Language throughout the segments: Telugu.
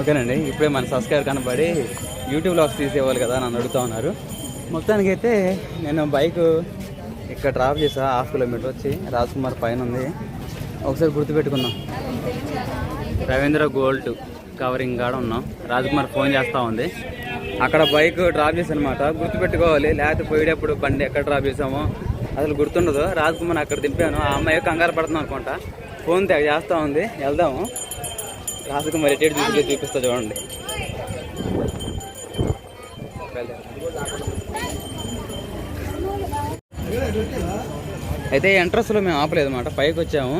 ఓకేనండి ఇప్పుడే మన సబ్స్క్రైబర్ కనబడి యూట్యూబ్ లాగ్స్ తీసేవాళ్ళు కదా నన్ను అడుగుతా ఉన్నారు. మొత్తానికి అయితే నేను బైక్ ఇక్కడ డ్రాప్ చేసా హాఫ్ కిలోమీటర్ వచ్చి రాజ్ కుమార్ పైన ఉంది. ఒకసారి గుర్తుపెట్టుకుందాం. రవీంద్ర గోల్డ్ కవరింగ్ కాడ ఉన్నాం. రాజ్ కుమార్ ఫోన్ చేస్తూ ఉంది. అక్కడ బైక్ డ్రాప్ చేసానమాట అనమాట గుర్తుపెట్టుకోవాలి లేకపోతే పోయేటప్పుడు బండి ఎక్కడ డ్రాప్ చేసామో అసలు గుర్తుండదు. రాజ్ కుమార్ అక్కడ దింపాను. ఆ అమ్మాయి కంగారు పడుతున్నాం అనుకుంటా. ఫోన్ తెగ చేస్తూ ఉంది. వెళ్దాము. రాజకుమారి కుమార్ చూసి చూపిస్తా చూడండి. అయితే ఎంట్రన్స్లో మేము ఆపలేదు అనమాట పైకి వచ్చాము.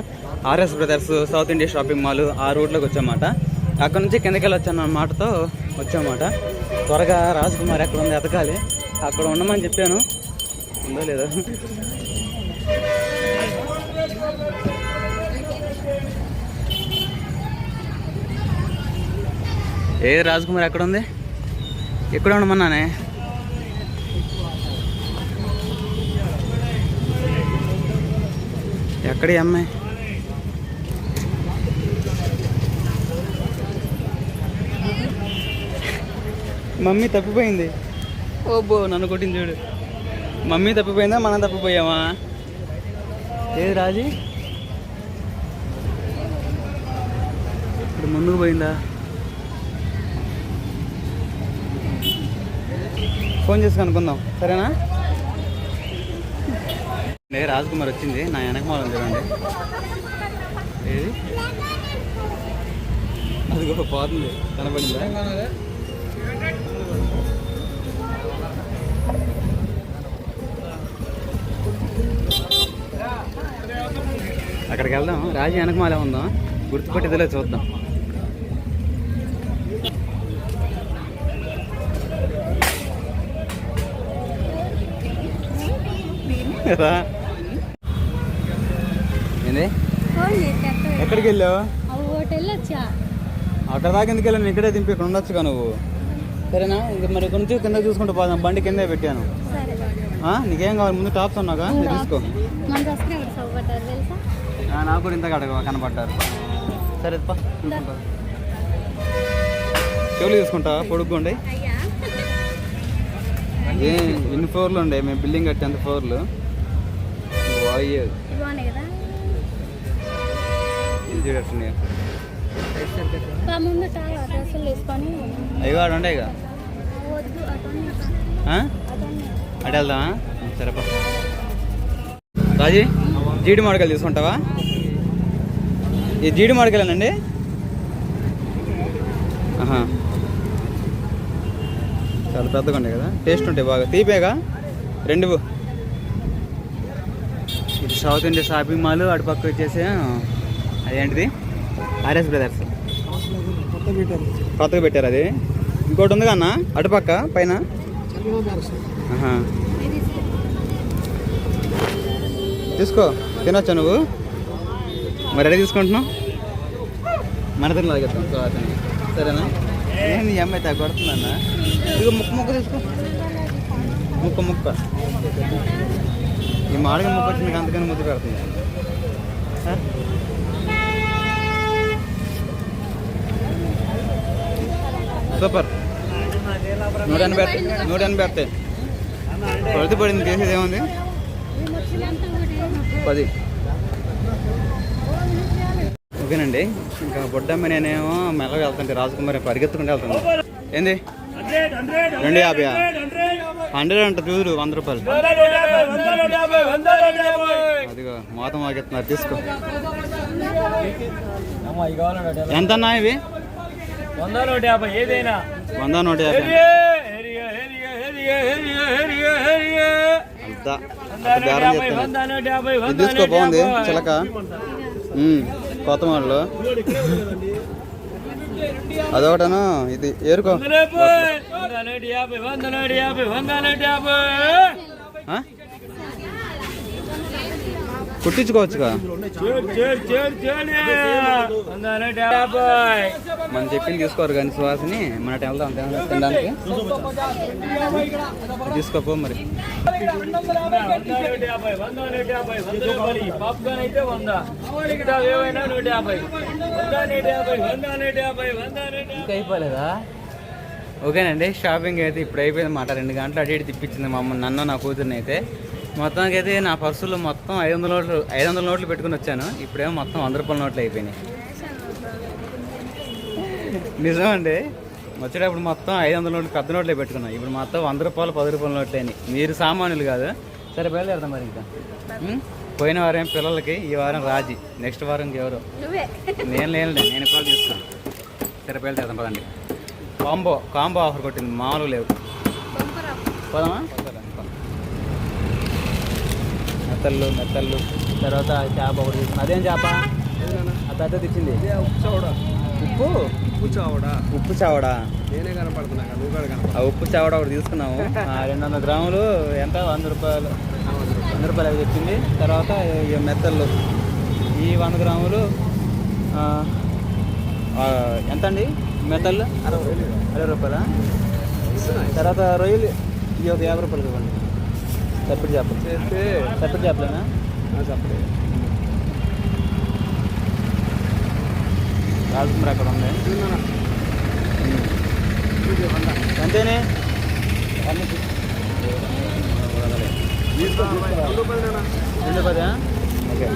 RS brothers South India shopping mall ఆ రూట్లోకి వచ్చామాట అక్కడ నుంచి కిందకి వెళ్ళొచ్చాను అన్న మాటతో వచ్చామాట త్వరగా రాజకుమార్ ఎక్కడ ఉంది ఎతకాలి అక్కడ ఉండమని చెప్పాను. ఉందో లేదో. ఏ రాజకుమార్ ఎక్కడ ఉంది? ఎక్కడ ఉండమన్నానే? ఎక్కడ అమ్మాయి? మమ్మీ తప్పిపోయింది. ఓబో నన్ను కొట్టింది చూడు. మమ్మీ తప్పిపోయిందా? మనం తప్పిపోయామా? ఏది రాజీ? ఇప్పుడు ముందుకు పోయిందా? ఫోన్ చేసి కనుక్కుందాం. సరేనా? రాజ్ కుమార్ వచ్చింది. నా వెనకమాలం చూడండి. ఏది? అది కూడా పోతుంది. కనపడిందా? అక్కడికి వెళ్దాం. రాజు వెనకమాలే ఉందాం. గుర్తుపట్టేదిలే చూద్దాం. రా ఏంది? ఎక్కడికి వెళ్ళావు? అక్కడ దాకా ఎందుకు వెళ్ళాను ఇక్కడే దింపి ఇక్కడ ఉండొచ్చుగా నువ్వు? సరేనా? ఇంక మరి ఇక్కడ నుంచి కింద చూసుకుంటూ పోదాం. బండి కిందే పెట్టాను. నీకేం కావాలి? ముందు టాప్స్ ఉన్నాగా? తీసుకో. నాకు కూడా ఇంతగా అడగ కనపడ్డారు సరే పా. చెవులు తీసుకుంటా? ఏ ఎన్ని ఫ్లోర్లు ఉండే? మేము బిల్డింగ్ కట్టేంత ఫ్లోర్లు. అవి ఉండే ఆ? అతన్ని అటు వెళ్దామా? సరేపా రాజీ జీడి మామిడికాయలు తీసుకుంటావా? ఈ జీడి మామిడికాయలేనండి? ఆహా. చాలా పెద్దగా ఉంటాయి కదా. టేస్ట్ ఉంటాయి బాగా. తీపేగా? రెండు ఇది సౌత్ ఇండియా షాపింగ్ మాల్ అటుపక్క వచ్చేసి అదేంటిది? ఆర్ఎస్ బ్రదర్స్ కొత్తగా పెట్టారు అది. ఇంకోటి ఉంది కన్నా అటుపక్క పైన? తీసుకో. తీసుకో తినొచ్చా నువ్వు? మరి ఎక్కడ తీసుకుంటున్నావు? మన తినలేదు లాగేద్దాం సో సరేనా? ఏంది ఈ అమ్మాయి తగ్గ కొడుతుందన్నా? ఇక ముక్క ముక్క తీసుకో. ముక్క ముక్క. ఈ మాడగా ముక్క వచ్చి మీకు అందుకని ముద్దు పెడుతుంది. సూపర్. నూట ఎనభై నూట ఎనభై వస్తాయి కొడుతు పడింది చేసేది ఏముంది? పది. ఓకేనండి. ఇంకా బొడ్డమ్మ నేనేమో మెల్లగా వెళ్తుంటే రాజకుమారి పరిగెత్తుకుంటూ వెళ్తాను ఏంది? రెండు యాభై హండ్రెడ్ అంట చూడు వంద రూపాయలు అదిగో మోతం ఆగెత్తున్నారు తీసుకో ఎంత అన్నా ఇవి వంద నూట యాభై ఏదైనా వంద నూట యాభై తీసుకో బాగుంది. చిలక కొత్త మోడల్ అదొకటను ఇది ఏరుకో కుట్టించుకోవచ్చుగా? మనం చెప్పింది తీసుకోరు కానీ సువాసిని మన టైంలో అంతే తినడానికి. తీసుకోపో మరి. ఇంకా అయిపోలేదా? ఓకేనండి షాపింగ్ అయితే ఇప్పుడు అయిపోయింది. మాట రెండు గంటలు అటు ఇటు తిప్పించింది మా అమ్మ నన్ను నా కూతుర్ని అయితే. మొత్తానికి అయితే నా పర్సులో మొత్తం ఐదు వందల నోట్లు ఐదు వందల నోట్లు పెట్టుకుని వచ్చాను. ఇప్పుడేమో మొత్తం వంద రూపాయల నోట్లు అయిపోయినాయి. నిజం అండి వచ్చేటప్పుడు మొత్తం ఐదు వందల నోట్లు పెద్ద నోట్లే పెట్టుకున్నాం. ఇప్పుడు మొత్తం వంద రూపాయలు పది రూపాయల నోట్లు అయినాయి. మీరు సామాన్యులు కాదు. సరే బయలుదేరదాం మరి ఇంకా? పోయిన వారం పిల్లలకి ఈ వారం రాజీ. నెక్స్ట్ వారం ఎవరు నేను లేనులే నేను కాల్ చేస్తాను. సరే బయలుదేరదాం పదండి. కాంబో కాంబో ఆఫర్ కొట్టింది. మామూలు లేవు. పోదామా? మెత్తళ్ళు మెత్తళ్ళు. తర్వాత చేప ఒకటి తీసుకున్నా. అదేం చేప? ఆ పెద్దది ఇచ్చింది ఉప్పు ఉప్పు? చావడా? ఉప్పు చావడా? నేనే కనపడుతున్నా నువ్వు కూడా కనపడ. ఆ ఉప్పు చావడ ఒకటి తీసుకున్నాము. ఆ, రెండు వందల గ్రాములు ఎంత? వంద రూపాయలు. వంద రూపాయలు అవి తెచ్చింది. తర్వాత ఈ మెత్తళ్ళు. ఈ వంద గ్రాములు ఆ, ఆ, ఎంత అండి మెత్తళ్ళు అరవై రూపాయలా. తర్వాత రొయ్యలు ఈ ఒక యాభై రూపాయలు ఇవ్వండి. తప్పిడి చేపలు. చేస్తే తప్పిడి చేపలేనా? చెప్పలేదు రాజకుమారి అక్కడ ఉంది అంతేనే? రెండు పదా ఓకే.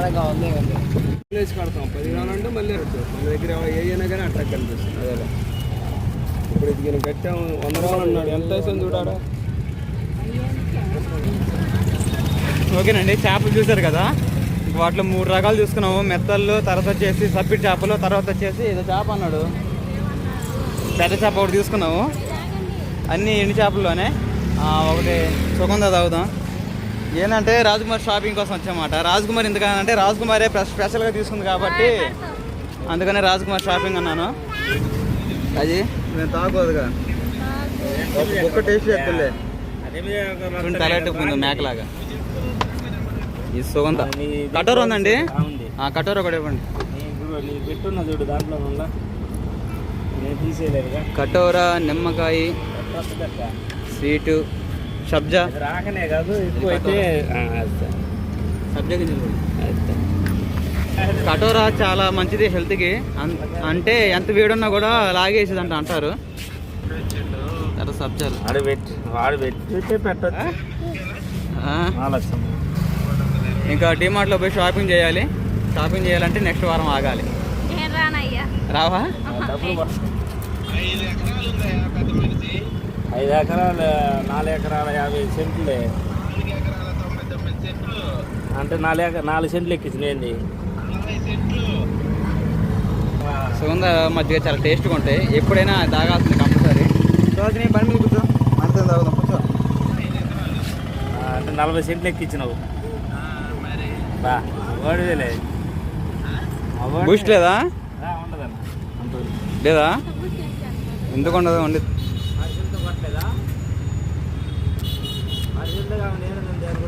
విలేజ్ కడతాం. పది కావాలంటే మళ్ళీ. మన దగ్గర ఏ అయినా కానీ అట్లా కనిపిస్తుంది. అదేలే ఇప్పుడు ఇది నేను కట్టాము వంద రూపాయలు అన్నాడు. ఎంత వేసాను చూడాడా ఓకేనండి. చేపలు చూసారు కదా? వాటిలో మూడు రకాలు చూసుకున్నాము. మెత్తళ్ళు తర్వాత వచ్చేసి సప్పిడి చేపలు తర్వాత వచ్చేసి ఏదో చేప అన్నాడు. పెద్ద చేప ఒకటి తీసుకున్నాము. అన్ని ఎండు చేపల్లోనే. ఆ, ఒకటి సుగంధ తాగుదాం. ఏంటంటే రాజకుమార్ షాపింగ్ కోసం వచ్చామాట రాజకుమార్ ఎందుకంటే రాజకుమారే స్పె- స్పెషల్గా తీసుకుంది కాబట్టి అందుకనే రాజకుమార్ షాపింగ్ అన్నాను. అది నేను తాగోదుగా ఒక్క టేస్ట్ చెప్తుండే తలెట్టుకుంది మేకలాగా. ఈ సుగంధ. కటోర ఉందండి? ఆ కటోర ఒకటి ఇవ్వండి. పెట్టున్న చూడు దాంట్లో కటోర నిమ్మకాయ స్వీటు సబ్జా? రాకనే కాదు ఎక్కువ అయితే సబ్జా గింజలు. కటోరా చాలా మంచిది హెల్త్కి. అన్- అంటే ఎంత వేడున్నా కూడా లాగేసేది అంట అంటారు. తర్వాత సబ్జాలు. వాడు పెట్టి వాడు పెట్టి పెట్టచ్చు. ఆ, ఆలస్యం ఇంకా డిమార్ట్లో పోయి షాపింగ్ చేయాలి. షాపింగ్ చేయాలంటే నెక్స్ట్ వారం ఆగాలి. రావా? ఐదు ఎకరాలు నాలుగు ఎకరాల యాభై సెంట్లే. అంటే నాలుగు ఎకరా నాలుగు సెంట్లు ఎక్కించినాయండి సుగంధ మధ్య చాలా టేస్ట్గా ఉంటాయి. ఎప్పుడైనా తాగాల్సింది కంపల్సరీ. అది నేను బండి మీద కూర్చో. మనతో తాగుదాం. కూర్చో. అంటే నలభై సెంట్లు ఎక్కించినావు. బా బూస్ట్ లేదా? ఉండదన్న. లేదా? ఎందుకు ఉండదు? ఉండి ఆరు సెంట్లు కొట్టలేదా నేను నన్ను దేని